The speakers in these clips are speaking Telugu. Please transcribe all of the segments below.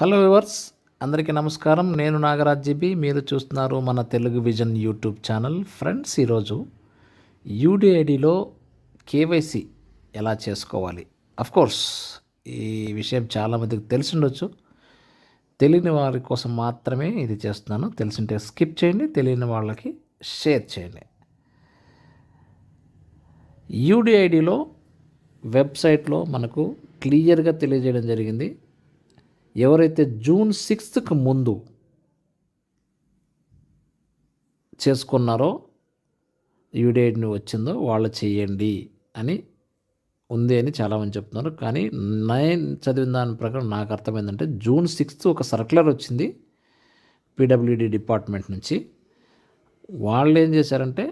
హలో వివర్స్ అందరికీ నమస్కారం. నేను నాగరాజ్ జీబీ మీరు చూస్తున్నారు మన Telugu Vision YouTube channel. Friends ఈరోజు యూడిఐడిలో కేవైసీ ఎలా చేసుకోవాలి? కోర్స్ ఈ విషయం చాలామందికి తెలిసి ఉండొచ్చు. తెలియని వారి కోసం మాత్రమే ఇది చేస్తున్నాను. తెలిసింటే స్కిప్ చేయండి తెలియని వాళ్ళకి షేర్ చేయండి. యూడిఐడిలో వెబ్సైట్లో మనకు క్లియర్గా తెలియజేయడం జరిగింది. ఎవరైతే జూన్ సిక్స్త్కి ముందు చేసుకున్నారో యూడిఐడిని వచ్చిందో వాళ్ళు చేయండి అని ఉంది అని చాలామంది చెప్తున్నారు. కానీ నేను చదివిన దాని ప్రకారం నాకు అర్థమైందంటే జూన్ సిక్స్త్ ఒక సర్క్యులర్ వచ్చింది పీడబ్ల్యూడి డిపార్ట్మెంట్ నుంచి. వాళ్ళు ఏం చేశారంటే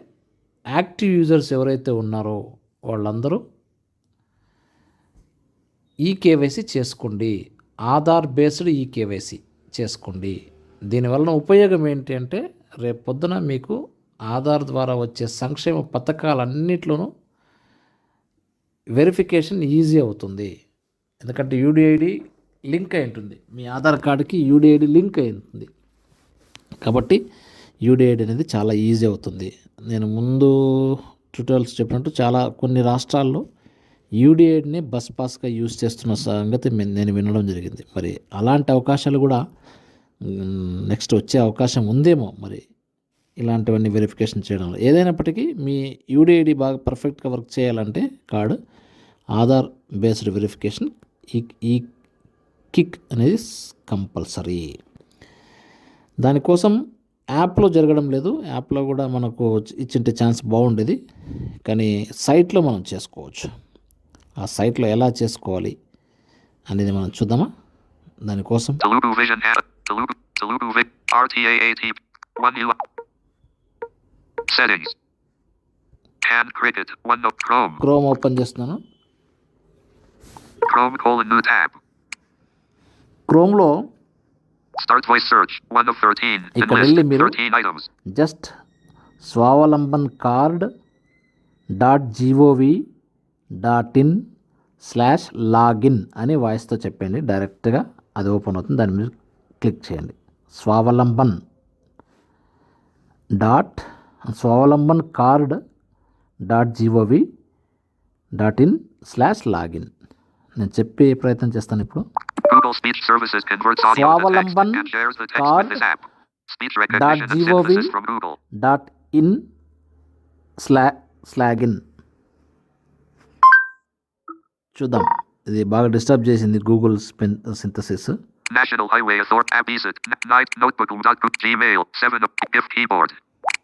యాక్టివ్ యూజర్స్ ఎవరైతే ఉన్నారో వాళ్ళందరూ ఈ కేవైసీ చేసుకోండి ఆధార్ బేస్డ్ ఈ కేవైసీ చేసుకోండి. దీనివలన ఉపయోగం ఏంటి అంటే రేపు పొద్దున మీకు ఆధార్ ద్వారా వచ్చే సంక్షేమ పథకాలన్నిట్లోనూ వెరిఫికేషన్ ఈజీ అవుతుంది. ఎందుకంటే యూడిఐడి లింక్ అయి ఉంటుంది. మీ ఆధార్ కార్డుకి యూడిఐడి లింక్ అయి ఉంటుంది. కాబట్టి యూడిఐడి అనేది చాలా ఈజీ అవుతుంది. నేను ముందు ట్యూటోరియల్స్ చెప్పినట్టు చాలా కొన్ని రాష్ట్రాల్లో యూడిఐడిని బస్ పాస్గా యూజ్ చేస్తున్న సంగతి నేను వినడం జరిగింది. మరి అలాంటి అవకాశాలు కూడా నెక్స్ట్ వచ్చే అవకాశం ఉందేమో మరి ఇలాంటివన్నీ వెరిఫికేషన్ చేయడంలో. ఏదైనప్పటికీ మీ యూడిఐడి బాగా పర్ఫెక్ట్గా వర్క్ చేయాలంటే కార్డు ఆధార్ బేస్డ్ వెరిఫికేషన్ ఈ ఈ కిక్ అనేది కంపల్సరీ. దానికోసం యాప్లో జరగడం లేదు. యాప్లో కూడా మనకు ఇచ్చింటే ఛాన్స్ బాగుండేది. కానీ సైట్లో మనం చేసుకోవచ్చు. ఆ సైట్లో ఎలా చేసుకోవాలి అనేది మనం చూద్దామా? దానికోసం. క్రోమ్ ఓపెన్ చేస్తున్నాను. క్రోమ్ క్రోమ్లో ఇక్కడ వెళ్ళి మీరు just Swavalamban card dot G O V dot in slash login అని వాయిస్తో చెప్పండి. డైరెక్ట్గా అది ఓపెన్ అవుతుంది. దాని మీద క్లిక్ చేయండి. Swavalamban dot Swavalamban card dot G O V dot in slash login నేను చెప్పే ప్రయత్నం చేస్తాను ఇప్పుడు. Google Speech Services converts audio to text Swavalamban చూద్దాం ఇది బాగా డిస్టర్బ్ చేసింది Google speech synthesis National Highway Authority app ESIT. Night notebook. Gmail. 7 of gift keyboard.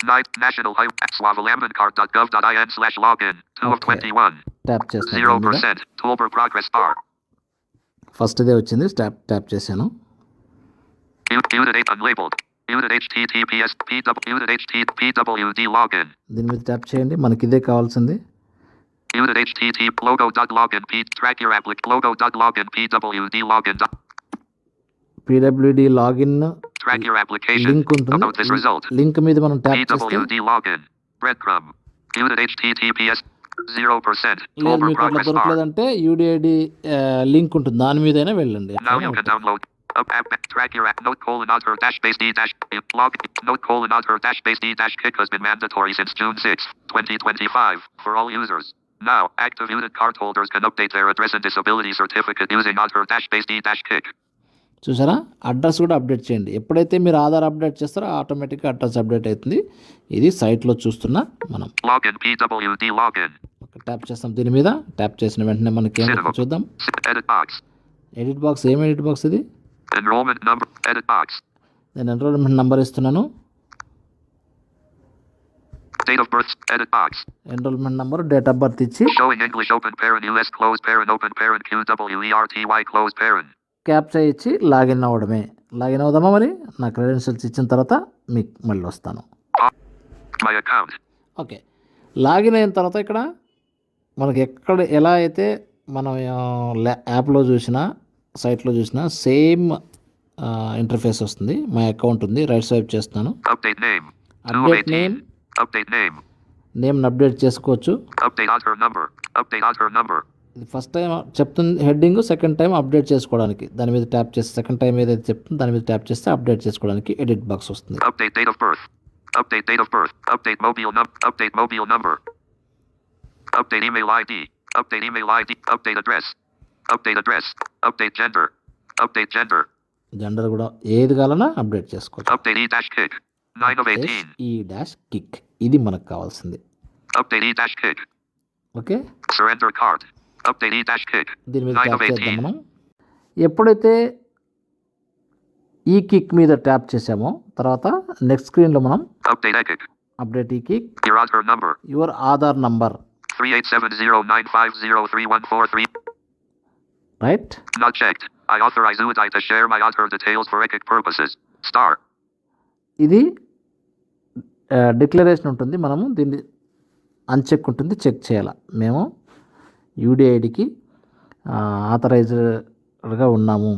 Night National Highway swavalambancard.gov.in slash login. 2 of Okay. 21. Tap చేస్తాను Zero దీని మీద. percent. Toolbar progress bar. First ఇదే వచ్చింది ట్యాప్ ట్యాప్ చేశాను U- Unit 8 unlabeled. Unit HTTPS PW Unit HT PWD login. దీని మీద ట్యాప్ చేయండి మనకి ఇదే కావాల్సింది Unit HTT logo dot login P track your applic logo dot login PWD login dot PWD login track your application. Link About this result. ఉంటుంది లింక్ మీద మనం ట్యాప్ చేస్తే PWD login. Breadcrumb. Unit HTTPS. Zero percent. లేదు Toolbar మీకు అట్లా progress bar. దొరకలేదంటే యూడిఐడి లింక్ ఉంటుంది దాని మీదైనా వెళ్ళండి Now you can download. Up app track your app note colon author dash base d dash log note colon author dash base d dash kick has been mandatory since June 6, 2025 for all users. Now, active unit cardholders can update their address and disability certificate using author dash based e dash kick. చూసారా? అడ్రస్ కూడా అప్డేట్ చేయండి. ఎప్పుడైతే మీరు ఆధార్ అప్డేట్ చేస్తారో ఆటోమేటిక్గా అడ్రస్ అప్డేట్ అవుతుంది. ఇది సైట్లో చూస్తున్న మనం. ట్యాప్ చేస్తాం దీని మీద. ట్యాప్ చేసిన వెంటనే మనకి ఏం చూద్దాం. ఎడిట్ బాక్స్ ఏం ఎడిట్ బాక్స్ ఇది? నేను ఎన్రోల్మెంట్ నంబర్ ఇస్తున్నాను. Date of birth. Edit box. Enrolment number date of birth ఇచ్చి Showing English open parent US closed parent open parent QWERTY closed parent. Captcha ఇచ్చి లాగిన్ అవ్వడమే లాగిన్ అవుదామా మరి నా క్రెడెన్షియల్స్ ఇచ్చిన తర్వాత మీకు మళ్ళీ వస్తాను. ఓకే లాగిన్ అయిన తర్వాత ఇక్కడ మనకి ఎక్కడ ఎలా అయితే మనం యాప్లో చూసినా సైట్లో చూసినా సేమ్ ఇంటర్ఫేస్ వస్తుంది మై అకౌంట్ ఉంది రైట్ స్వైప్ చేస్తున్నాను Update name. Update name name update చేసుకోవచ్చు. Update number update number first time చెప్తుంది హెడ్డింగ్ సెకండ్ టైం అప్డేట్ చేసుకోవడానికి. దాని మీద ట్యాప్ చేస్తే సెకండ్ టైం ఏదైతే చెప్తుందో దాని మీద ట్యాప్ చేస్తే అప్డేట్ చేసుకోవడానికి ఎడిట్ బాక్స్ వస్తుంది. Update date of birth update date of birth update mobile number update mobile number update email ID update email ID update address update address update gender update gender gender కూడా ఏది కావాలన్నా అప్డేట్ చేసుకోవచ్చు. Update e dash kit 9 of 18. ఈ డాష్ కిక్ ఇది మనకు కావాల్సింది Update e dash kick. Okay Surrender card. Update e dash kick. దీని మీద 9 ట్యాప్ of చేద్దాం 18. మనం ఎప్పుడైతే ఈ కిక్ మీద ట్యాప్ చేసామో తర్వాత నెక్స్ట్ స్క్రీన్లో మనం Update epic. Update e kick Your Aadhaar number. Your Aadhaar number 3870950314. Right Not checked. I authorize UDI to share my Aadhaar details for EPIC purposes. Star. ఇది డిక్లరేషన్ ఉంటుంది మనము దీన్ని అన్చెక్ ఉంటుంది చెక్ చేయాలి మేము యూడిఐడికి ఆథరైజ్డ్గా ఉన్నాము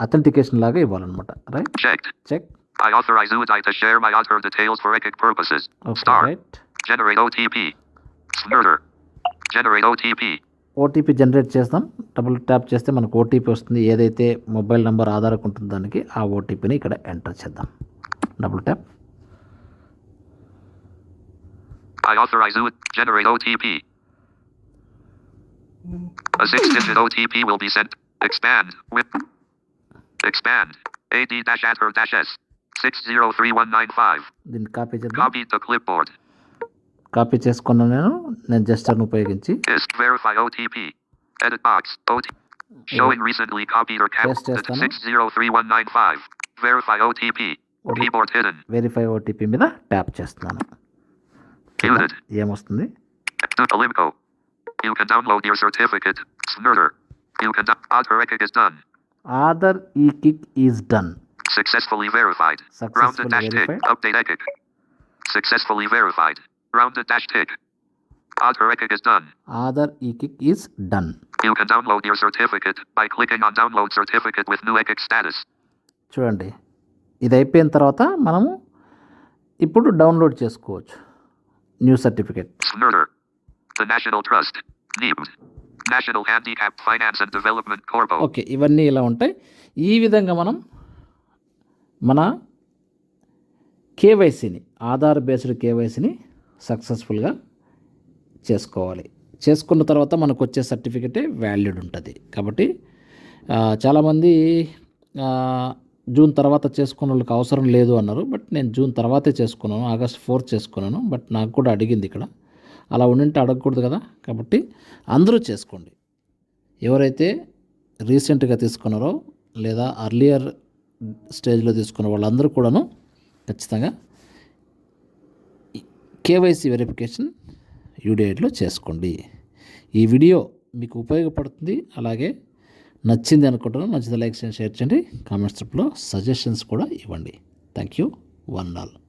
అథెంటికేషన్ లాగా ఇవ్వాలన్నమాట right. Check I authorize UDI to share my Aadhaar details for EPIC purposes. Okay Star. Right Generate OTP. Snurder. Generate OTP. OTP generate చేస్తాం డబుల్ ట్యాప్ చేస్తే మనకు ఓటీపీ వస్తుంది ఏదైతే మొబైల్ నెంబర్ ఆధారకు ఉంటుందో దానికి ఆ ఓటీపీని ఇక్కడ ఎంటర్ చేద్దాం Double tap I authorize UDI. Generate OTP. A six-digit OTP will be sent. Expand. Whip. Expand. AD-Adher-S. 603195. దీన్ని కాపీ చేద్దాం Copy to clipboard. కాపీ చేసుకున్నాను నేను నేను జస్టర్ని ఉపయోగించి Ist verify OTP. Edit box. OTP. Showing recently copied or Paste captured చేస్తాను. 603195. Verify OTP. OTP. Keyboard hidden. Verify OTP మీద ట్యాప్ చేస్తున్నాను Muted. ఏమొస్తుంది Olimco. You can download your certificate. Snurder. You can down- Aadhaar Epic is done. Aadhaar ఈ kick is done Successfully verified. Successfully Rounded dash tick. verified. Update Epic. Successfully verified. Rounded dash tick. Aadhaar Epic is done. Aadhaar ఈ kick is done You can download your certificate by clicking on Download Certificate with new Epic status. చూడండి ఇది అయిపోయిన తర్వాత మనము ఇప్పుడు డౌన్లోడ్ చేసుకోవచ్చు. New certificate. ఓకే ఇవన్నీ ఇలా ఉంటాయి. ఈ విధంగా మనం మన కేవైసీని ఆధార్ బేస్డ్ కేవైసీని సక్సెస్ఫుల్గా చేసుకోవాలి. చేసుకున్న తర్వాత మనకు వచ్చే సర్టిఫికెటే వాల్యూడ్ ఉంటుంది. కాబట్టి చాలామంది జూన్ తర్వాత చేసుకున్న వాళ్ళకి అవసరం లేదు అన్నారు. బట్ నేను జూన్ తర్వాతే చేసుకున్నాను. ఆగస్ట్ ఫోర్త్ చేసుకున్నాను. బట్ నాకు కూడా అడిగింది ఇక్కడ. అలా ఉండింటే అడగకూడదు కదా. కాబట్టి అందరూ చేసుకోండి. ఎవరైతే రీసెంట్గా తీసుకున్నారో లేదా అర్లియర్ స్టేజ్లో తీసుకున్న వాళ్ళందరూ కూడాను ఖచ్చితంగా కేవైసీ వెరిఫికేషన్ యూడిఐడ్లో చేసుకోండి. ఈ వీడియో మీకు ఉపయోగపడుతుంది. అలాగే నచ్చింది అనుకుంటున్నాను నచ్చితే లైక్ చేయండి షేర్ చేయండి. కామెంట్స్ రూపంలో సజెషన్స్ కూడా ఇవ్వండి. Thank you. One all.